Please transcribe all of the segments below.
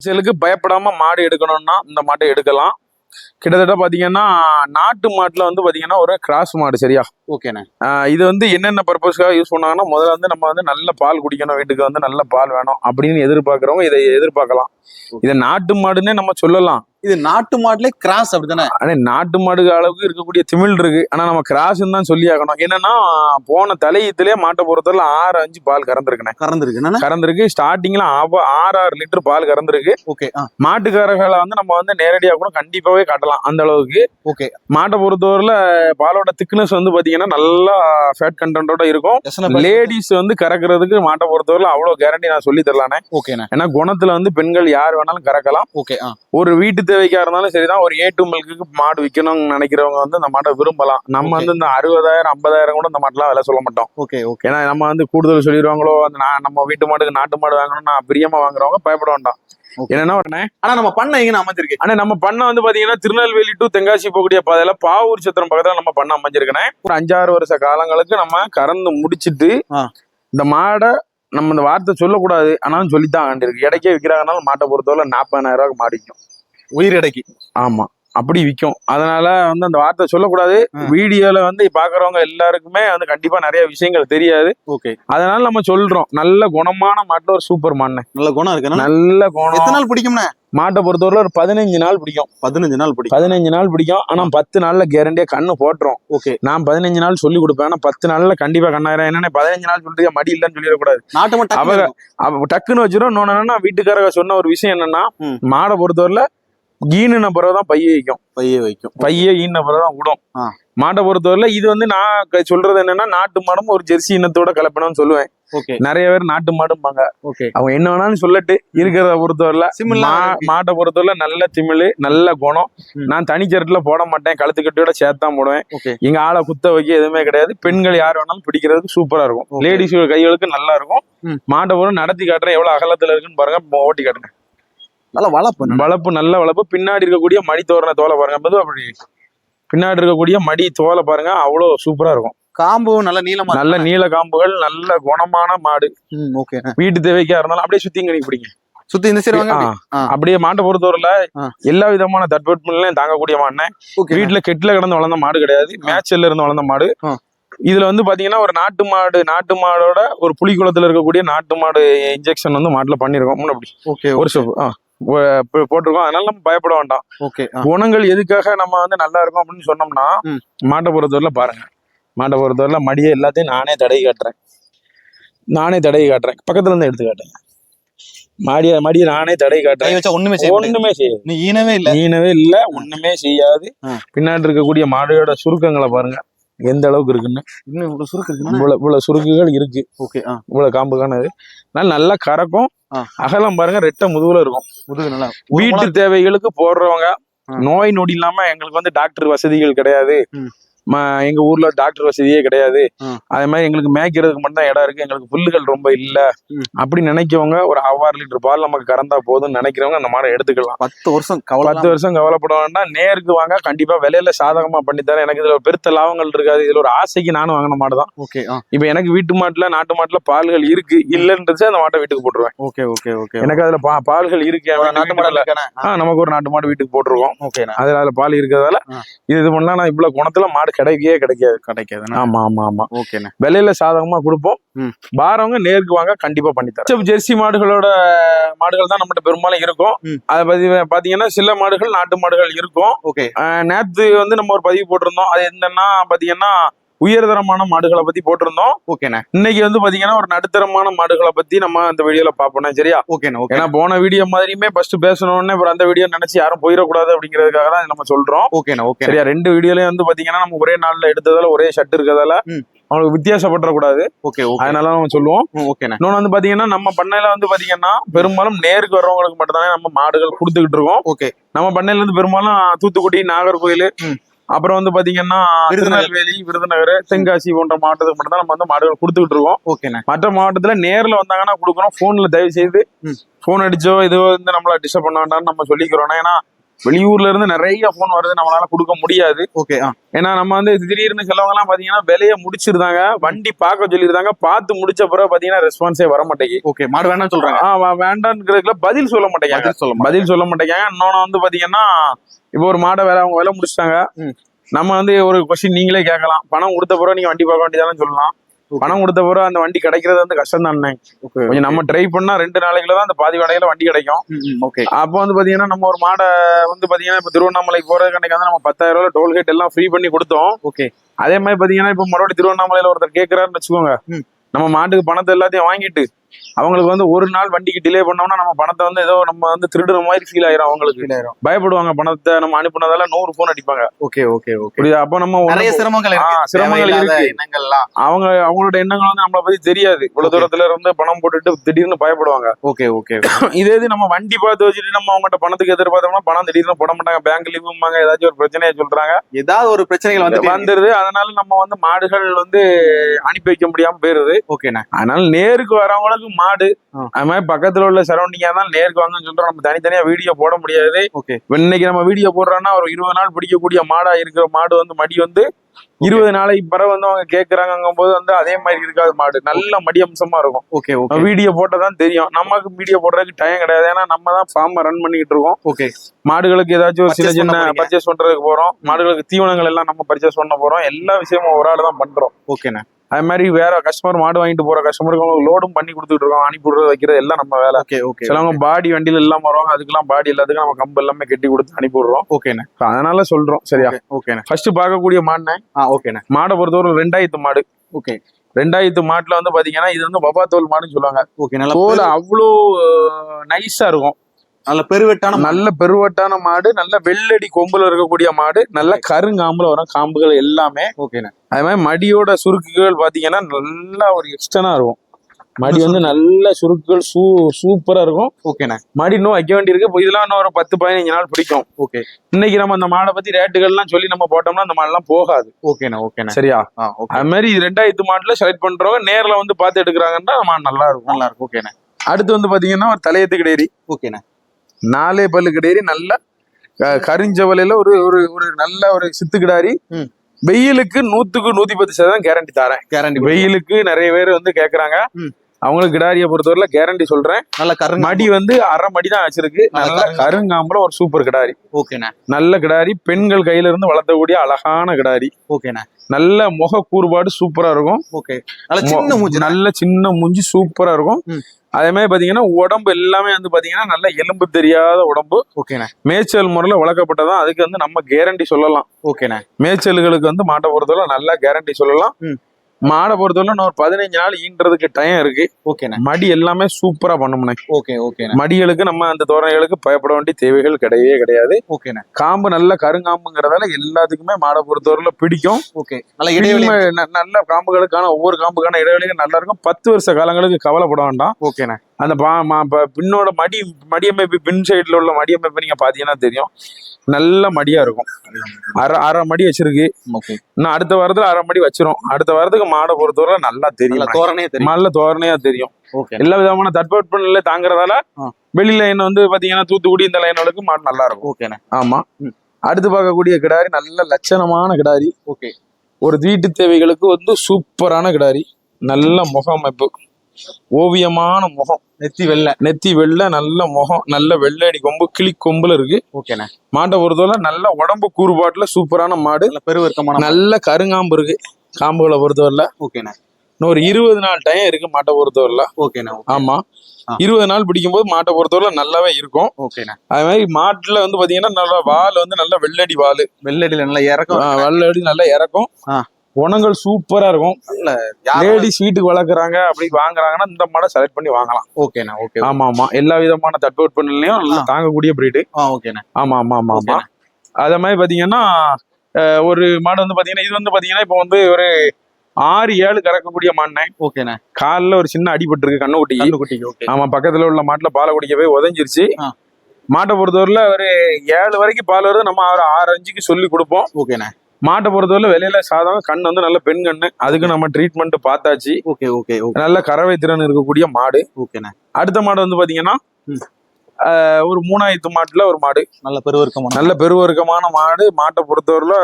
செயலுக்கு பயப்படாம மாடு எடுக்கணும்னா இந்த மாட்டை எடுக்கலாம். கிட்டத்தட்ட பாத்தீங்கன்னா நாட்டு மாட்டுல வந்து பாத்தீங்கன்னா ஒரு கிராஸ் மாடு சரியா? ஓகேண்ணே. இது வந்து என்னென்ன பர்பஸ்க்காக யூஸ் பண்ணாங்கன்னா முதல்ல வந்து நம்ம வந்து நல்ல பால் குடிக்கணும் வீட்டுக்கு வந்து நல்ல பால் வேணும் அப்படின்னு எதிர்பார்க்கறவங்க இதை எதிர்பார்க்கலாம். இதை நாட்டு மாடுன்னே நம்ம சொல்லலாம். இது நாட்டு மாட்டுல கிராஸ் அப்படிதானே? ஆனா நாட்டு மாடு அளவுக்கு இருக்கக்கூடிய திமிழ் இருக்கு. ஆனா நம்ம கிராஸ்ன்னு தான் சொல்லி ஆகணும் என்னன்னா போன தலையத்திலே மாட்டை பொறுத்தவரை ஆறு அஞ்சு பால் கறந்துருக்குண்ணே. கறந்துருக்கு. கறந்துருக்கு. ஸ்டார்டிங்ல ஆறு ஆறு லிட்டர் பால் கறந்துருக்கு. ஓகே மாட்டுக்காரர்களை வந்து நம்ம வந்து நேரடியாக கூட கண்டிப்பாவே காட்டலாம் அந்த அளவுக்கு. ஓகே. மாட்டை பொறுத்தவரையில பாலோட திக்னஸ் வந்து பாத்தீங்கன்னா நல்லா ஃபேட் கண்டென்ட்டோட இருக்கும். லேடிஸ் வந்து கறக்குறதுக்கு மாட்டை பொறுத்தவரையில அவ்வளவு கேரண்டி நான் சொல்லி தரலானே ஓகேண்ணே. ஏன்னா குணத்துல வந்து பெண்கள் யார் வேணாலும் கறக்கலாம். ஓகே ஒரு வீட்டு தேவைக்கா இருந்தாலும் சரிதான். ஒரு ஏ டு மில்க்கு மாடு விற்கணும்னு நினைக்கிறவங்க வந்து இந்த மாட்டை விரும்பலாம். நம்ம. வந்து இந்த அறுபதாயிரம் ஐம்பதாயிரம் கூட இந்த மாட்டெல்லாம் விலை சொல்ல மாட்டோம். ஓகே ஓகே ஏன்னா நம்ம வந்து கூடுதல் சொல்லிடுவாங்களோ அந்த நம்ம வீட்டு மாட்டுக்கு நாட்டு மாடு வாங்கணும்னா பிரியமா வாங்குறவங்க பயப்பட வேண்டாம். என்னன்னா உடனே ஆனா நம்ம பண்ண எங்க அமைஞ்சிருக்கு? ஆனா நம்ம பண்ண வந்து பாத்தீங்கன்னா திருநெல்வேலி டு தென்காசி போகக்கூடிய பாதையில பாவூர் சத்திரம் பக்கத்துல நம்ம பண்ண அமைஞ்சிருக்கனே ஒரு அஞ்சாறு வருஷ காலங்களுக்கு நம்ம கறந்து முடிச்சிட்டு. இந்த மாடை நம்ம இந்த வார்த்தை சொல்லக்கூடாது. ஆனாலும் சொல்லித்தான் வேண்டியிருக்கு இடைக்கே விற்கிறாங்கனாலும் மாட்டை பொறுத்தவரை நாற்பதாயிரம் ரூபாய்க்கு மாடு விற்கும் உயிர் எடைக்கு ஆமா. அப்படி விற்கும் அதனால வந்து அந்த வார்த்தை சொல்லக்கூடாது. வீடியோல வந்து பாக்குறவங்க எல்லாருக்குமே வந்து கண்டிப்பா நிறைய விஷயங்கள் தெரியாது. ஓகே. அதனால நம்ம சொல்றோம். நல்ல குணமான மாட்டுல ஒரு சூப்பர் மாடுனே நல்ல குணம் இருக்குண்ணா நல்ல எத்தனை குணம் நாள் பிடிக்கும்ண்ணே? மாட்டை பொறுத்தவரை ஒரு பதினஞ்சு நாள் பிடிக்கும். பதினஞ்சு நாள் பிடிக்கும். பதினஞ்சு நாள் பிடிக்கும். ஆனா பத்து நாள்ல கேரண்டியா கண்ணு போட்டுரும். ஓகே. நான் பதினஞ்சு நாள் சொல்லி கொடுப்பேன். ஆனா பத்து நாள்ல கண்டிப்பா கண்ணாயிரம். என்னன்னா பதினஞ்சு நாள் சொல்லிட்டு மடி இல்லைன்னு சொல்லிடக்கூடாது. நாட்டு அவங்க- டக்குன்னு வச்சிரும். இன்னொன்னு வீட்டுக்காரங்க சொன்ன ஒரு விஷயம் என்னன்னா. மாடை பொறுத்தவரையில ஈனுன பிறகுதான் பைய வைக்கும். பையே வைக்கும். பைய ஈன பிறகுதான் விடும். ஆ. மாட்டை பொறுத்தவரையில இது வந்து நான் சொல்றது என்னன்னா நாட்டு மாடும் ஒரு ஜெர்சி இனத்தோட கலப்பணும்னு சொல்லுவேன். நிறைய பேர் நாட்டு மாடும்பாங்க. அவங்க என்ன வேணாலும் சொல்லட்டு. இருக்கிறத பொறுத்தவரையில மாட்டை பொறுத்தவரை நல்ல திமிழ் நல்ல குணம். நான் தனிச்சரட்டுல போட மாட்டேன். கழுத்து கட்டியோட சேர்த்தான் போடுவேன். இங்க ஆளை குத்த வைக்க எதுவுமே கிடையாது. பெண்கள் யார் வேணாலும் பிடிக்கிறதுக்கு சூப்பரா இருக்கும். லேடிஸ் கைகளுக்கு நல்லா இருக்கும். மாட்டை பூரா நடத்தி காட்டுறேன். எவ்வளவு அகலத்துல இருக்குன்னு பாருங்க. ஓட்டி காட்டுங்க. நல்லா வளர்ப்பு வளப்பு நல்ல வளப்பு. பின்னாடி இருக்கக்கூடிய மடி தோரண தோலை பாருங்க. அப்படி பின்னாடி இருக்கக்கூடிய மடி தோலை பாருங்க. அவ்வளவு சூப்பரா இருக்கும். காம்பு நல்ல நீளமா நல்ல நீல காம்புகள் நல்ல குணமான மாடு. ஓகே வீட்டு தேவைக்கா இருந்தாலும் அப்படியே சுத்தி இங்க பிடிங்க. சுத்தி இந்த சைடு அப்படியே மாட்டை பொறுத்தவரையில. எல்லா விதமான தட்பவெட்பநிலையும் தாங்கக்கூடிய மாடுனே. ஓகே வீட்டுல கெட்டில கிடந்து வளர்ந்த மாடு கிடையாது. மேட்ச்ல இருந்து வளர்ந்த மாடு. இதுல வந்து பாத்தீங்கன்னா ஒரு நாட்டு மாடு நாட்டு மாடோட ஒரு புலிக்குளத்துல இருக்கக்கூடிய நாட்டு மாடு இன்ஜெக்ஷன் வந்து மாட்டுல பண்ணிருக்கோம். அப்படி ஓகே ஒரு ஸ்டெப் போட்டிருக்கோம். அதனால நம்ம பயப்பட வேண்டாம். ஓகே குணங்கள் எதுக்காக நம்ம வந்து நல்லா இருக்கும் அப்படின்னு சொன்னோம்னா. மாட்டை பொறுத்தவரையில பாருங்க. மாட்டை பொறுத்தவரையில மடியை எல்லாத்தையும் நானே தடவி காட்டுறேன். நானே தடவி காட்டுறேன். பக்கத்துல இருந்து எடுத்து காட்டுறேன். மாடிய மடியை நானே தடவி கை காட்டுறேன் ஒண்ணுமே செய்ய. ஒண்ணுமே செய்யாது ஈனவே இல்ல. நீனவே இல்ல ஒண்ணுமே செய்யாது. பின்னாடி இருக்கக்கூடிய மாடோட சுருக்கங்களை பாருங்க. எந்த அளவுக்கு இருக்குன்னு? இன்னும் இவ்வளவு சுருக்கு இருக்குண்ணா இவ்வளவு இவ்வளவு சுருக்குகள் இருக்கு. ஓகே ஆ. இவ்வளவு காம்புக்கானது நல்லா நல்லா கறக்கும். அகலம் பாருங்க ரெட்டை முதுகுல இருக்கும். முதுகு நல்லா வீட்டு தேவைகளுக்கு போடுறவங்க. நோய் நொடி இல்லாம எங்களுக்கு வந்து டாக்டர் வசதிகள் கிடையாது. எங்க ஊர்ல டாக்டர் வசதியே கிடையாது. அதே மாதிரி எங்களுக்கு மேய்க்கிறதுக்கு மட்டும் தான் இடம் இருக்கு. எங்களுக்கு புல்லுகள் ரொம்ப இல்ல. அப்படி நினைக்கவங்க ஒரு ஆறு லிட்டர் பால் நமக்கு கறந்தா போதும்னு நினைக்கிறவங்க அந்த மாடை எடுத்துக்கலாம். பத்து வருஷம் கவலை பத்து வருஷம் கவலைப்பட வேண்டாம். நேருக்கு வாங்க. கண்டிப்பா விலையில சாதகமா பண்ணி தரேன் எனக்கு இதுல பெருத்த லாபங்கள் இருக்காது. இதுல ஒரு ஆசைக்கு நானும் வாங்கின மாடு தான். ஓகே இப்ப எனக்கு வீட்டு மாட்டுல நாட்டு மாட்டுல பால்கள் இருக்கு. இல்லன்றது அந்த மாட்டை வீட்டுக்கு போட்டுருவேன். Okay okay okay. எனக்கு அதுல பா- பால்கள் இருக்கு நாட்டு. மாடல் நமக்கு ஒரு நாட்டு மாடு வீட்டுக்கு போட்டிருக்கோம். ஓகேண்ணா. அதுல அதுல பால் இருக்கிறதால. இது இது பண்ணா நான் இவ்வளவு குணத்துல மாடு கிடைக்கவே கிடைக்காது. கிடைக்காதுண்ணா ஆமா ஆமா ஆமா. ஓகேண்ணா விலையில சாதகமா கொடுப்போம். பாரவங்க நேருக்கு வாங்க கண்டிப்பா பண்ணி தரேன். ஜெர்சி மாடுகளோட மாடுகள் தான் நம்மகிட்ட பெரும்பாலும் இருக்கும். அதை பத்தி பாத்தீங்கன்னா சில மாடுகள் நாட்டு மாடுகள் இருக்கும். ஓகே நேத்து வந்து நம்ம ஒரு பதிவு போட்டிருந்தோம். அது என்னன்னா பாத்தீங்கன்னா உயர்தரமான மாடுகளை பத்தி போட்டிருந்தோம். ஓகேண்ணா. இன்னைக்கு வந்து பாத்தீங்கன்னா ஒரு நடுத்தரமான மாடுகளை பத்தி நம்ம அந்த வீடியோல பாப்போம் சரியா? ஓகேண்ணா ஓகே. ஏன்னா போன வீடியோ மாதிரியுமே ஃபர்ஸ்ட் பேசணும்னு அப்புறம் அந்த வீடியோ நினைச்சு யாரும் போயிடக்கூடாது அப்படிங்கிறதுக்காக தான் நம்ம சொல்றோம். ஓகேண்ணா ஓகே சரியா ரெண்டு வீடியோலயும் வந்து பாத்தீங்கன்னா நம்ம ஒரே நாள்ல எடுத்ததால ஒரே ஷர்ட் இருக்கிறதால. அவங்களுக்கு வித்தியாசப்படக்கூடாது ஓகே ஓகே. அதனால நம்ம சொல்லுவோம். ஓகேண்ணா. இன்னொன்னு வந்து பாத்தீங்கன்னா நம்ம பண்ணையில வந்து பாத்தீங்கன்னா பெரும்பாலும் நேருக்கு வர்றவங்களுக்கு மட்டும்தானே நம்ம மாடுகள் கொடுத்துக்கிட்டு இருக்கோம். ஓகே. நம்ம பண்ணையில இருந்து பெரும்பாலும் தூத்துக்குடி நாகர்கோயில். அப்புறம் வந்து பாத்தீங்கன்னா. திருநெல்வேலி விருதுநகர் தென்காசி போன்ற மாவட்டத்துக்கு மட்டும் தான் நம்ம வந்து மாடுகள் கொடுத்துக்கிட்டு இருக்கோம் ஓகேண்ணா மற்ற மாவட்டத்துல நேர்ல வந்தாங்கன்னா கொடுக்குறோம் போன்ல தயவு செய்து. போன் அடிச்சோ இதோ வந்து நம்மள டிஸ்டர்ப் பண்ண வேண்டாம்னு நம்ம சொல்லிக்கிறோம் ஏன்னா வெளியூர்ல இருந்து நிறைய போன் வருது. நம்மளால கொடுக்க முடியாது. ஓகே ஏன்னா நம்ம வந்து திடீர்னு சிலவங்க எல்லாம் பாத்தீங்கன்னா விலைய முடிச்சிருந்தாங்க. வண்டி பார்க்க சொல்லியிருந்தாங்க. பார்த்து முடிச்ச பிறகு பாத்தீங்கன்னா ரெஸ்பான்ஸே வர மாட்டேங்குது ஓகே மாடு வேணாம்னு சொல்றாங்க. ஆ, வேண்டாம்ங்கிறதுக்குள்ள பதில் சொல்ல மாட்டேங்காங்க பதில் சொல்ல பதில் சொல்ல மாட்டேங்காங்க இன்னொன்னு வந்து பாத்தீங்கன்னா இப்போ ஒரு மாடை வேலை அவங்க வேலை முடிச்சிட்டாங்க. நம்ம வந்து ஒரு கொஸ்டின் நீங்களே கேட்கலாம். பணம் கொடுத்த பிறகு நீங்க வண்டி பார்க்க வேண்டியதானே சொல்லலாம். பணம் கொடுத்த பிறகு அந்த வண்டி கிடைக்கிறது வந்து கஷ்டம் தானே கொஞ்சம் நம்ம ட்ரை பண்ணா ரெண்டு நாளைக்குள்ள தான் அந்த பாதி வடையில வண்டி கிடைக்கும். ஓகே அப்போ வந்து பாத்தீங்கன்னா நம்ம ஒரு மாடை வந்து பாத்தீங்கன்னா இப்போ திருவண்ணாமலை போறது கணக்கு வந்து நம்ம பத்தாயிரம் ரூபாய் டோல்கேட் எல்லாம் ஃப்ரீ பண்ணி கொடுத்தோம். ஓகே அதே மாதிரி பாத்தீங்கன்னா இப்போ மறுபடியும் திருவண்ணாமலையில ஒருத்தர் கேட்கறாருன்னு வச்சுக்கோங்க. நம்ம மாட்டுக்கு பணத்தை எல்லாத்தையும் வாங்கிட்டு அவங்களுக்கு வந்து ஒரு நாள் வண்டிக்கு டிலே பண்ணோம்னா நம்ம பணத்தை வந்து ஏதோ நம்ம வந்து திருடுற மாதிரி ஃபீல் ஆயிரும் அவங்களுக்கு. பயப்படுவாங்க. பணத்தை நம்ம அனுப்புனதால நூறு போன் அடிப்பாங்க. Okay okay okay. புரியுதா? அப்போ நம்ம நிறைய சிரமங்கள் சிரமங்கள் இருக்கு. எண்ணங்கள்லாம். அவங்க அவங்களோட எண்ணங்கள் வந்து நம்மளை பத்தி தெரியாது. இவ்வளவு. தூரத்துல இருந்து பணம் போட்டுட்டு திடீர்னு பயப்படுவாங்க. ஓகே ஓகே இதே இது நம்ம வண்டி பார்த்து வச்சுட்டு நம்ம அவங்ககிட்ட பணத்துக்கு எதிர்பார்த்தோம்னா பணம் திடீர்னு போட மாட்டாங்க. பேங்க் லீவுமாங்க ஏதாச்சும் ஒரு பிரச்சனையை சொல்றாங்க. ஏதாவது ஒரு பிரச்சனைகள் வந்து வந்துருது. அதனால நம்ம வந்து மாடுகள் வந்து அனுப்பி வைக்க முடியாம போயிருது. ஓகேண்ணா. அதனால நேருக்கு வரவங்களுக்கு மாடு. ஆ. அது மாதிரி பக்கத்துல உள்ள சரௌண்டிங்கா தான் நேருக்கு வாங்கன்னு சொல்றோம். நம்ம தனித்தனியா வீடியோ போட முடியாது. இன்னைக்கு நம்ம வீடியோ போடுறோம்னா ஒரு இருபது நாள் பிடிக்கக்கூடிய மாடா இருக்கிற மாடு வந்து மடி வந்து இருபது நாளைக்கு பிறகு வந்து அவங்க கேக்குறாங்கும் போது வந்து அதே மாதிரி இருக்காது மாடு. நல்ல மடி அம்சமா இருக்கும் ஓகே ஓகே வீடியோ போட்டதான் தெரியும். நமக்கு வீடியோ போடுறதுக்கு டைம் கிடையாது. ஏன்னா நம்ம தான் ஃபார்ம் ரன் பண்ணிக்கிட்டு இருக்கோம். ஓகே மாடுகளுக்கு ஏதாச்சும் ஒரு பண்ண சின்ன. பர்ச்சேஸ் பண்றதுக்கு போறோம். மாடுகளுக்கு தீவனங்கள் எல்லாம் நம்ம பர்ச்சேஸ் பண்ண போறோம். எல்லா விஷயமும் ஒரு ஆள் தான் பண்றோம். ஓகேண்ணா அது மாதிரி வேற கஸ்டமர் மாடு வாங்கிட்டு போற கஸ்டமருக்கு அவங்க லோடும் பண்ணி கொடுத்துட்டு இருக்கோம் அனுப்பி விடுறது வைக்கிறது எல்லாம் நம்ம வேலை. ஓகே ஓகே சிலவங்க பாடி வண்டியில எல்லாம் வருவாங்க அதுக்கெல்லாம் பாடி எல்லாத்துக்கும் நம்ம கம்பு எல்லாமே கட்டி கொடுத்து அனுப்பி விடுறோம். ஓகேண்ணா அதனால சொல்றோம் சரியா? ஓகேண்ணா ஃபர்ஸ்ட் பார்க்கக்கூடிய மாடுனே ஆ ஓகேண்ணா மாடை பொறுத்தவரை ரெண்டாயிரத்து மாடு. ஓகே ரெண்டாயிரத்து மாட்டுல வந்து பாத்தீங்கன்னா இது வந்து வபா தோல் மாடுன்னு சொல்லுவாங்க. ஓகே நல்ல தோல் அவ்வளோ நைஸா இருக்கும். நல்ல பெருவெட்டான நல்ல பெருவட்டான மாடு நல்ல வெள்ளடி கொம்புல இருக்கக்கூடிய மாடு நல்ல கருங்காம்புல வரும் காம்புகள் எல்லாமே. ஓகேண்ணா அது மாதிரி மடியோட சுருக்குகள் பாத்தீங்கன்னா நல்லா ஒரு எக்ஸ்டனா இருக்கும். மடி வந்து நல்ல சுருக்குகள் சூ சூப்பரா இருக்கும். ஓகேண்ணா மடி இன்னும் வைக்க வேண்டியிருக்கு. இப்போ இதெல்லாம் இன்னும் ஒரு பத்து பதினஞ்சு நாள் பிடிக்கும். ஓகே இன்னைக்கு நம்ம அந்த மாடை பத்தி ரேட்டுகள்லாம் சொல்லி நம்ம போட்டோம்னா அந்த மாடெல்லாம் போகாது. ஓகேண்ணா ஓகேண்ணா சரியா? அது மாதிரி ரெண்டாயிரத்து மாட்டுல செலக்ட் பண்றவங்க நேர்ல வந்து பார்த்து எடுக்கிறாங்கன்னா மாடு நல்லா இருக்கும். நல்லா இருக்கும் ஓகேண்ணா அடுத்து வந்து பாத்தீங்கன்னா ஒரு தலையத்து கிடையாது ஓகேண்ணா நாலே பல்லு கிடையாது நல்ல கரிஞ்சவலையில ஒரு ஒரு ஒரு நல்ல ஒரு சித்து கிடாரி. வெயிலுக்கு நூத்துக்கு நூத்தி பத்து சதவீதம் கேரண்டி தரேன். கேரண்டி வெயிலுக்கு நிறைய பேர் வந்து கேக்குறாங்க. அவங்களுக்கு கிடாரியை பொறுத்தவரை கேரண்டி சொல்றேன். நல்ல கருங்க. மடி வந்து அரை மடி தான் வச்சிருக்கு. நல்ல நல்ல கருங்காம்பு. கருங்காம்புல ஒரு சூப்பர் கிடாரி. ஓகேண்ணா. நல்ல கிடாரி பெண்கள் கையில இருந்து வளர்த்தக்கூடிய அழகான கிடாரி. ஓகேண்ணா. நல்ல முக கூறுபாடு சூப்பரா இருக்கும். ஓகே. நல்ல சின்ன மூஞ்சி நல்ல சின்ன மூஞ்சி சூப்பரா இருக்கும். அதே மாதிரி பாத்தீங்கன்னா உடம்பு எல்லாமே வந்து பாத்தீங்கன்னா நல்ல எலும்பு தெரியாத உடம்பு. ஓகேண்ணா. மேய்ச்சல் முறையில் வளர்க்கப்பட்டதான் அதுக்கு வந்து நம்ம கேரண்டி சொல்லலாம். ஓகேண்ணா. மேய்ச்சல்களுக்கு வந்து மாட்டை பொறுத்தவரை நல்லா கேரண்டி சொல்லலாம். மாடை பொறுத்தவரை இன்னும் ஒரு பதினஞ்சு நாள் ஈன்றதுக்கு டைம் இருக்கு. ஓகேண்ணா மடி எல்லாமே சூப்பரா பண்ணுமுனே ஓகே ஓகேண்ணா மடிகளுக்கு நம்ம அந்த தோரணைகளுக்கு பயப்பட வேண்டிய தேவைகள் கிடையவே கிடையாது. ஓகேண்ணா காம்பு நல்ல கருங்காம்புங்கிறதால எல்லாத்துக்குமே மாடை பொறுத்தவரையில பிடிக்கும். ஓகே நல்ல இடைவெளி. நல்ல காம்புகளுக்கான ஒவ்வொரு காம்புக்கான இடைவெளிகள் நல்லா இருக்கும். பத்து வருஷ காலங்களுக்கு கவலைப்பட வேண்டாம். ஓகேண்ணா அந்த ப- பின்னோட மடி மடியமைப்பு பின் சைடுல உள்ள மடியமைப்பு நீங்க பாத்தீங்கன்னா தெரியும். நல்ல மடியா இருக்கும். அரை அரை மடி வச்சிருக்கு. இன்னும் அடுத்த வாரத்துல அரை மடி வச்சிரும். அடுத்த வாரத்துக்கு மாடை பொறுத்தவரை நல்லா தெரியும். தோரணே தெரியும். நல்ல தோரணையா தெரியும். ஓகே. எல்லா விதமான தட்பவெட்ப நிலை தாங்குறதால. வெளி லைன் வந்து பாத்தீங்கன்னா தூத்துக்குடி இந்த லைனுக்கு மாடு நல்லா இருக்கும். ஓகேண்ணா. ஆமா. அடுத்து பார்க்கக்கூடிய கிடாரி நல்ல லட்சணமான கிடாரி. ஓகே. ஒரு வீட்டு தேவைகளுக்கு வந்து சூப்பரான கிடாரி. நல்ல முக அமைப்பு ஓவியமான முகம். நெத்தி வெள்ளை. நெத்தி வெள்ளை நல்ல முகம் நல்ல வெள்ளை கொம்பு கிளி கொம்புல இருக்கு. ஓகேண்ணா. மாட்டை பொறுத்தவரை நல்ல உடம்பு கூறுபாட்டுல சூப்பரான மாடு. நல்ல பெருவர்க்கமான நல்ல கருங்காம்பு இருக்கு. காம்புகளை பொறுத்தவரையில. ஓகேண்ணா. இன்னும் ஒரு இருபது நாள் டைம் இருக்கு மாட்டை பொறுத்தவரையில. ஓகேண்ணா ஆமா. இருபது நாள் பிடிக்கும்போது மாட்டை பொறுத்தவரை நல்லாவே இருக்கும். ஓகேண்ணா. அது மாதிரி மாட்டுல வந்து பாத்தீங்கன்னா நல்ல வால் வந்து நல்ல வெள்ளடி வால். வெள்ளடியில நல்ல இறக்கம். வெள்ளடி நல்லா இறக்கும். குணங்கள் சூப்பரா இருக்கும். லேடிஸ் வீட்டுக்கு வளர்க்குறாங்க அப்படி வாங்குறாங்கன்னா இந்த மாடை செலக்ட் பண்ணி வாங்கலாம். ஓகேண்ணா ஓகே ஆமா ஆமா எல்லா விதமான தட்பவெட்ப நிலையும் நல்லா. தாங்கக்கூடிய பிரீடு ஆ ஓகேண்ணா. ஆமா ஆமா ஆமா ஆமா. அதே மாதிரி பாத்தீங்கன்னா ஒரு மாடு வந்து பாத்தீங்கன்னா இது வந்து பாத்தீங்கன்னா இப்போ வந்து ஒரு ஆறு ஏழு கறக்கக்கூடிய மாடுனே ஓகேண்ணா. காலில் ஒரு சின்ன அடிபட்டு இருக்கு கண்ணுக்குட்டி. கண்ணுக்குட்டிக்கு ஓகே. ஆமா பக்கத்துல உள்ள மாட்டுல பாலை குடிக்க போய் உதஞ்சிருச்சு. மாட்டை பொறுத்தவரையில ஒரு ஏழு வரைக்கும் பால் வருது. நம்ம ஒரு ஆறு அஞ்சுக்கு சொல்லி கொடுப்போம். ஓகேண்ணா. மாட்டை பொறுத்தவரை வெளியில சாதம் கண் வந்து நல்ல பெண் கண்ணு. அதுக்கு நம்ம ட்ரீட்மெண்ட் பார்த்தாச்சு. ஓகே ஓகே நல்ல கறவை திறன் இருக்கக்கூடிய மாடு. ஓகேண்ணா. அடுத்த மாடு வந்து பாத்தீங்கன்னா ஒரு மூணாயிரத்து மாட்டுல ஒரு மாடு. நல்ல பெருவர்க்கமான நல்ல பெருவர்க்கமான மாடு. மாட்டை பொறுத்தவரையில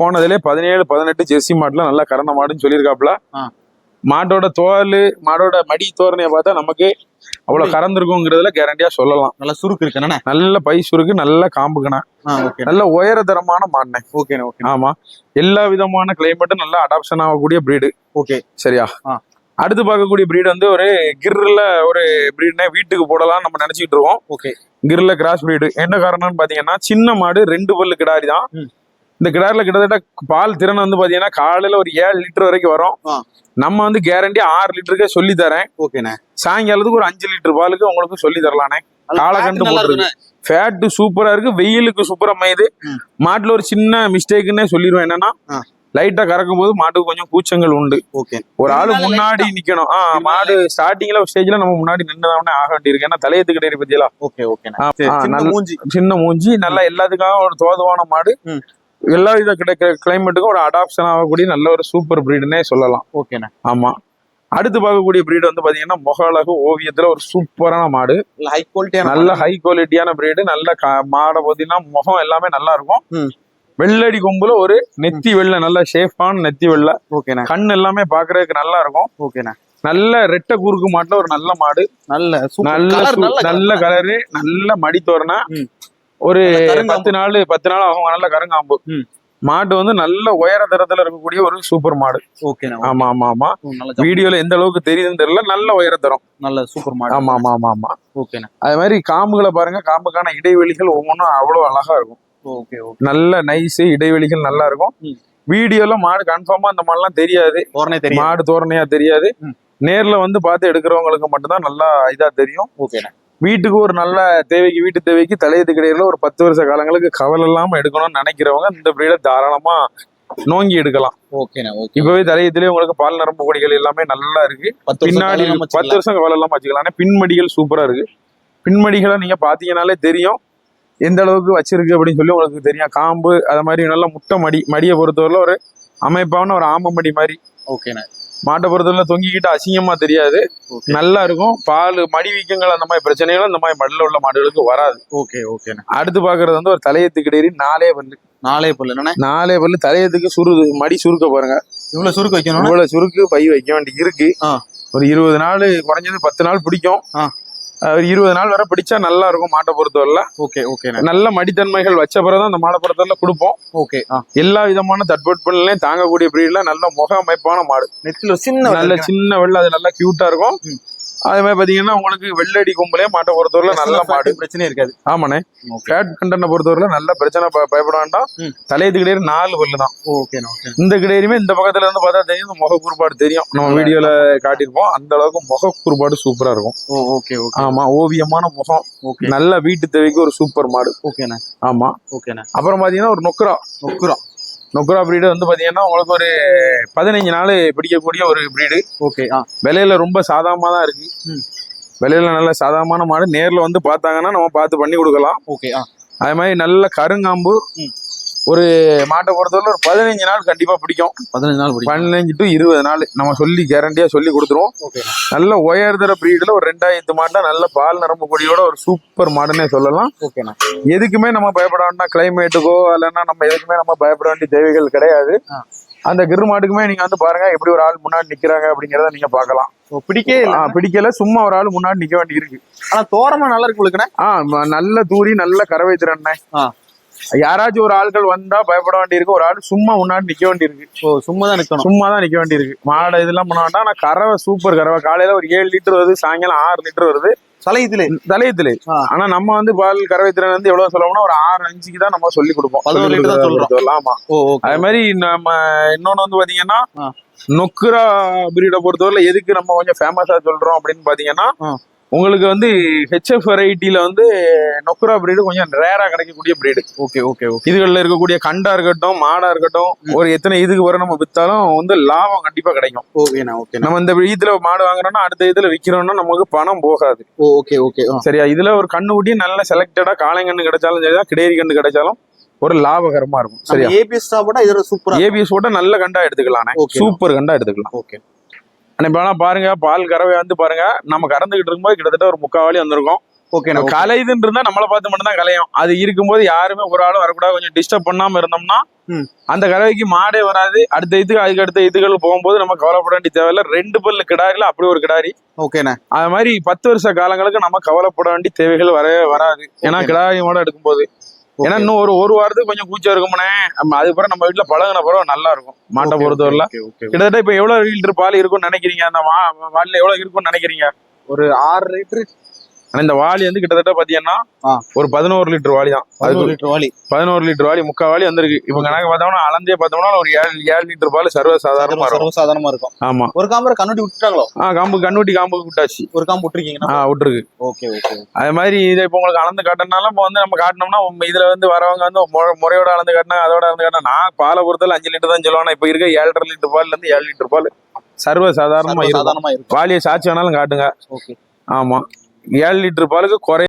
போனதுலே பதினேழு பதினெட்டு ஜெர்சி மாட்டுல நல்லா கறந்த மாடுன்னு சொல்லியிருக்காப்புல. ஆ. மாட்டோட தோல் மாடோட மடி தோரணையை பார்த்தா நமக்கு அவ்வளவு கறந்துருக்குங்கிறதுல கேரண்டியா சொல்லலாம். நல்ல சுருக்கு இருக்கு என்னண்ணே? நல்ல பைசுருக்கு நல்ல காம்புக்கணா ஆ ஓகே நல்ல உயரதரமான மாடுனே ஓகேண்ணே ஓகே ஆமா. எல்லா விதமான கிளைமேட்டும் நல்லா அடாப்ஷன் ஆகக்கூடிய பிரீடு ஓகே சரியா. அடுத்து பார்க்கக்கூடிய பிரீடு வந்து ஒரு கிர்ல ஒரு பிரீட்னே வீட்டுக்கு போடலாம் நம்ம நினைச்சிட்டு இருக்கோம். ஓகே கிர்ல கிராஸ் பிரீடு என்ன காரணம்னு பாத்தீங்கன்னா சின்ன மாடு ரெண்டு பல்லு கிடாரி தான். இந்த கிடாரில கிட்டத்தட்ட பால் திறன் வந்து பாத்தீங்கன்னா காலையில ஒரு ஏழு லிட்டர் வரைக்கும் வரும். நம்ம வந்து கேரண்டி ஆறு லிட்டருக்கே சொல்லி தரேன். ஓகேண்ணே. சாயங்காலத்துக்கு ஒரு அஞ்சு லிட்டர் பாலுக்கு உங்களுக்கு சொல்லி தரலானே காலக்கண்டு நல்லா போட்டுருக்கு இருக்குண்ணே. ஃபேட் சூப்பரா இருக்கு வெயிலுக்கு சூப்பரா அமையுது. மாட்டுல ஒரு சின்ன மிஸ்டேக்குன்னே சொல்லிடுவேன் என்னன்னா. லைட்டா கறக்கும் போது மாட்டுக்கு கொஞ்சம் கூச்சங்கள் உண்டு. ஓகே. ஒரு ஆளு முன்னாடி நிக்கணும். ஆ இதனால மாடு ஸ்டார்டிங்ல ஸ்டேஜ்ல நம்ம முன்னாடி நின்றுதானே ஆக வேண்டியிருக்கு. ஏன்னா தலையத்து கிடையாது பத்தியெல்லாம் சின்ன மூஞ்சி. சின்ன மூஞ்சி நல்லா எல்லாத்துக்காக ஒரு தோதுவான மாடு. எல்லா வித கிடைக்கிற கிளைமேட்டுக்கும் ஒரு அடாப்ஷன் ஆகக்கூடிய நல்ல ஒரு சூப்பர் பிரீடுன்னே சொல்லலாம். ஓகேண்ணே ஆமா. அடுத்து பார்க்கக்கூடிய பிரீடு வந்து பாத்தீங்கன்னா முக அழகு ஓவியத்துல ஒரு சூப்பரான மாடு. ஹை குவாலிட்டியான நல்ல ஹை குவாலிட்டியான பிரீடு நல்ல க- மாடை பார்த்தீங்கன்னா முகம் எல்லாமே நல்லா இருக்கும். வெள்ளடி கொம்புல ஒரு நெத்தி வெள்ளை நல்ல ஷேஃபான நெத்தி வெள்ளை. ஓகேண்ணே கண் எல்லாமே பாக்குறதுக்கு நல்லா இருக்கும். ஓகேண்ணே நல்ல ரெட்டை குறுக்கு மாட்டுல ஒரு நல்ல மாடு. நல்ல நல்ல நல்ல கலரு நல்ல மடி தோரணை. ஒரு. பத்து நாள் பத்து நாள் ஆகும். நல்ல கருங்காம்பு. மாடு வந்து நல்ல உயர தரத்துல இருக்கக்கூடிய ஒரு சூப்பர் மாடு. ஓகேண்ணே ஆமா ஆமா ஆமா. வீடியோல எந்த அளவுக்கு தெரியுதுன்னு தெரியல. நல்ல உயரத்தரம் நல்ல சூப்பர் மாடல் ஆமா ஆமா ஆமா ஆமா. ஓகேண்ணே அது மாதிரி காம்புகளை பாருங்க. காம்புக்கான இடைவெளிகள் ஒவ்வொன்றும் அவ்வளவு அழகா இருக்கும். ஓகே ஓகே நல்ல நைஸ் இடைவெளிகள் நல்லா இருக்கும். வீடியோல மாடு கன்ஃபார்மா அந்த மாதிரிலாம் தெரியாது. மாடு தோரணையா தெரியாது. நேர்ல வந்து பார்த்து எடுக்கிறவங்களுக்கு மட்டும்தான் நல்லா இதா தெரியும். ஓகேண்ணே வீட்டுக்கு ஒரு நல்ல தேவைக்கு வீட்டு தேவைக்கு தலையத்து கிடையில ஒரு பத்து வருஷ காலங்களுக்கு கவலை இல்லாம எடுக்கணும்னு நினைக்கிறவங்க இந்த பிரீடை தாராளமா நோங்கி எடுக்கலாம். ஓகேண்ணே ஓகே. இப்பவே தலையத்திலேயே உங்களுக்கு பால் நரம்பு கொடிகள் எல்லாமே நல்லா இருக்கு. பின்னாடி பத்து. வருஷம் கவலை இல்லாம வச்சுக்கலாம். ஆனா பின்மடிகள் சூப்பரா இருக்கு. பின்மடிகளை நீங்க பாத்தீங்கன்னாலே தெரியும். எந்த அளவுக்கு வச்சிருக்கு அப்படின்னு சொல்லி உங்களுக்கு தெரியும். காம்பு அது மாதிரி நல்ல முட்டை மடி மடியை பொறுத்தவரையில ஒரு அமைப்பான ஒரு ஆம மடி மாதிரி. ஓகேண்ணே. மாட்டை பொறுத்தவரை தொங்கிக்கிட்டு அசிங்கமா தெரியாது. ஓகே. நல்லா இருக்கும். பால் மடி வீக்கங்கள் அந்த மாதிரி பிரச்சனைகள் அந்த மாதிரி மடில உள்ள மாடுகளுக்கு வராது. ஓகே ஓகேண்ணே அடுத்து பாக்குறது வந்து ஒரு தலையத்து கிடையாது நாலே பல்லு. நாளே பல்லு. நாலே பல்லு தலையத்துக்கு சுருது மடி சுருக்க பாருங்க. இவ்வளவு சுருக்கு வைக்கணும் இவ்வளவு சுருக்கு பை வைக்க வேண்டி இருக்கு. ஒரு இருபது நாள் குறைஞ்சது பத்து நாள் பிடிக்கும். இருபது நாள் வரை பிடிச்சா நல்லா இருக்கும் மாட்டை பொறுத்தவரையில. ஓகே ஓகேண்ணே நல்ல மடித்தன்மைகள் வச்ச பிறகுதான் அந்த மாடை பொறுத்தவரை கொடுப்போம். ஓகே எல்லா விதமான தட்பவெப்பநிலையும் தாங்கக்கூடிய பிரீட்ல நல்ல முக அமைப்பான மாடு. நெத்தில சின்ன நல்ல சின்ன வெள்ளை அது நல்லா கியூட்டா இருக்கும். அதே மாதிரி பாத்தீங்கன்னா உங்களுக்கு வெள்ளடி கொம்புலயே மாட்டை பொறுத்தவரையில நல்ல மாடு. பிரச்சனை இருக்காது. ஆமாண்ணே. ஃபேட் கண்டனை பொறுத்தவரையில நல்ல பிரச்சனை பயப்பட வேண்டாம். தலையத்து கிடையாது நாலு பல்லு தான் ஓகே இந்த கிடையுமே இந்த பக்கத்துல இருந்து பார்த்தா தெரியும் முக குறுபாடு தெரியும். நம்ம வீடியோல காட்டியிருப்போம். அந்த அளவுக்கு முக குறுபாடு சூப்பரா இருக்கும் ஓகே ஓகே ஆமா ஓவியமான முகம். நல்ல வீட்டு தேவைக்கு ஒரு சூப்பர் மாடு. ஓகேண்ணே ஆமா. ஓகேண்ணே அப்புறம் பாத்தீங்கன்னா ஒரு நொக்குரா. நொக்குறோம் நொக்குரா பிரீடு வந்து பாத்தீங்கன்னா உங்களுக்கு ஒரு பதினஞ்சு நாள் பிடிக்கக்கூடிய ஒரு பிரீடு ஓகே ஆ. விலையில ரொம்ப சாதாரணமா தான் இருக்கு. ம். விலையில நல்ல சாதாரணமான மாடு நேர்ல வந்து பார்த்தாங்கன்னா நம்ம பார்த்து பண்ணி கொடுக்கலாம். ஓகே ஆ. அதே மாதிரி நல்ல கருங்காம்பு ம். ஒரு மாட்டை பொறுத்தவரை ஒரு பதினஞ்சு நாள் கண்டிப்பா பிடிக்கும். பதினஞ்சு நாள் பிடிக்கும். பதினஞ்சு டு இருபது நாள். நம்ம சொல்லி கேரண்டியா சொல்லி கொடுத்துருவோம். நல்ல உயர்தர பிரீடுல ஒரு ரெண்டாயிரத்து மாட்டா நல்ல பால் நரம்பு கொடியோட ஒரு சூப்பர் மாடுன்னே சொல்லலாம். ஓகேண்ணே எதுக்குமே நம்ம பயப்பட வேண்டாம். கிளைமேட்டுக்கோ இல்லைன்னா நம்ம எதுக்குமே நம்ம பயப்பட வேண்டிய தேவைகள் கிடையாது. அந்த கிரு மாட்டுக்குமே நீங்க வந்து பாருங்க எப்படி ஒரு ஆள் முன்னாடி நிக்கிறாங்க அப்படிங்கறத நீங்க ஆ, இல்லை. பிடிக்கல. சும்மா ஒரு ஆள் முன்னாடி நிக்க வேண்டி இருக்கு ஆனா தோரமா நல்லா இருக்கு ம- நல்ல தூரி நல்ல கறவை திறனை. யாராச்சும் ஒரு ஆட்கள் வந்தா பயப்பட வேண்டியிருக்கு. ஒரு ஆள் சும்மா முன்னாடி நிக்க வேண்டியிருக்கு. ஓ சும்மா தான் நிக்கணும். சும்மா தான் நிக்க வேண்டியிருக்கு. மாடை இதெல்லாம் பண்ண வேண்டாம். ஆனா கறவை சூப்பர் கறவை. காலையில ஒரு ஏழு லிட்டர் வருது சாயங்காலம் ஆறு லிட்டர் வருது. தலையத்துல ஆ. ஆனா நம்ம வந்து பால் கறவை திறன் வந்து எவ்வளவு சொல்லணும்னா ஒரு ஆறு அஞ்சுக்கு தான் நம்ம சொல்லி கொடுப்போம். ஆமா. அதே மாதிரி நம்ம இன்னொன்னு வந்து பாத்தீங்கன்னா. நொக்குரா பிரீடை பொறுத்தவரை எதுக்கு நம்ம கொஞ்சம் ஃபேமஸா சொல்றோம் அப்படின்னு பாத்தீங்கன்னா. உங்களுக்கு வந்து ஹெச்எஃப் வெரைட்டில வந்து நொக்குரா பிரீடு கொஞ்சம் ரேரா கிடைக்கக்கூடிய பிரீடு ஓகே ஓகே ஓகே இதுகளில் இருக்கக்கூடிய கண்டா இருக்கட்டும் மாடா இருக்கட்டும் ஒரு எத்தனை இதுக்கு வரை நம்ம வித்தாலும் வந்து லாபம் கண்டிப்பா கிடைக்கும். ஓகேண்ணா ஓகேண்ணா நம்ம இந்த இதுல மாடு வாங்குறோம்னா அடுத்த இதுல விக்கிறோம்னா நமக்கு பணம் போகாது. ஓகே ஓகே சரியா? இதுல ஒரு கண்ணு குட்டி நல்ல செலக்டடா காளைங்கண்ணு கிடைச்சாலும் சரிதான் கிடேரி கண்ணு கிடைச்சாலும் ஒரு லாபகரமா இருக்கும். சரியா? ஏபிஎஸ் சாப்பிட்டா இதோட சூப்பரா ஏபிஎஸ் போட்ட நல்ல கண்டா எடுத்துக்கலாம். சூப்பர் கண்டா எடுத்துக்கலாம். ஓகே இப்ப பாருங்க பால் கறவை வந்து பாருங்க நம்ம கறந்துகிட்டு இருக்கும்போது கிட்டத்தட்ட ஒரு முக்காவாளி வந்திருக்கும். ஓகேண்ணா okay. கலைதுன்னு இருந்தா நம்மளை பார்த்து மட்டும் தான் கலையும். அது இருக்கும்போது யாருமே ஒரு ஆளும் வரக்கூடாது கொஞ்சம் டிஸ்டர்ப் பண்ணாம இருந்தோம்னா. அந்த கறவைக்கு மாடே வராது. அடுத்த இதுக்கு அதுக்கு அடுத்த இதுகள் போகும்போது நம்ம கவலைப்பட வேண்டிய தேவையில்ல. ரெண்டு பல்லு கிடாரில அப்படி ஒரு கிடாரி. ஓகேண்ணா அது மாதிரி பத்து வருஷ காலங்களுக்கு நம்ம கவலைப்பட வேண்டிய தேவைகள் வரவே வராது. ஏன்னா. கிடாரியோட எடுக்கும்போது. ஏன்னா. இன்னும் ஒரு ஒரு வாரத்துக்கு கொஞ்சம் கூச்சம் இருக்கும்னே அதுக்கப்புறம் நம்ம வீட்டுல பழகுன பிறகு நல்லா இருக்கும் மாட்டை பொறுத்தவரையில. கிட்டத்தட்ட இப்ப எவ்வளவு லிட்டர் பால் இருக்கும்னு நினைக்கிறீங்க அந்த வாலில எவ்வளவு இருக்கும்னு நினைக்கிறீங்க ஒரு ஆறு லிட்டர் ஆனா இந்த வாளி வந்து கிட்டத்தட்ட பாத்தீங்கன்னா. ஒரு பதினோரு லிட்டர் வாளி தான். பதினோரு லிட்டர் வாலி. பதினோரு லிட்டர் வாளி முக்கா வாளி வந்திருக்கு. இப்ப கணக்கு பார்த்தோம்னா அளந்தே பார்த்தோம்னா ஒரு ஏழு ஏழு லிட்டர் பால் சர்வ சாதாரணமா இருக்கும். சர்வசாதாரணமா இருக்கும். ஆமா. ஒரு காம்பரை கண்ணுட்டி விட்டுட்டாங்களோ? ஆ காம்பு கண்ணுட்டி காம்பு விட்டாச்சு. ஒரு காம்பு விட்டுருக்கீங்கன்னா? ஆ விட்டுருக்கு. ஓகே ஓகே அது மாதிரி இதை இப்போ உங்களுக்கு அளந்து காட்டினாலும் இப்போ வந்து நம்ம காட்டினோம்னா இதுல வந்து வரவங்க வந்து முறை- முறையோட அளந்து காட்டினா அதோட அளந்து காட்டினா நான் பாலை பொறுத்தல அஞ்சு லிட்டர் தான் சொல்லுவேன். இப்போ இருக்க ஏழரை லிட்டர் பால்ல இருந்து ஏழு லிட்டர் பால் சர்வ சாதாரணமா இருக்கும். சாதாரணமா இருக்கும். வாலியை சாட்சி வேணாலும் காட்டுங்க. ஓகே. ஆமா. ஏழு லிட்டர் பாலுக்கு குறை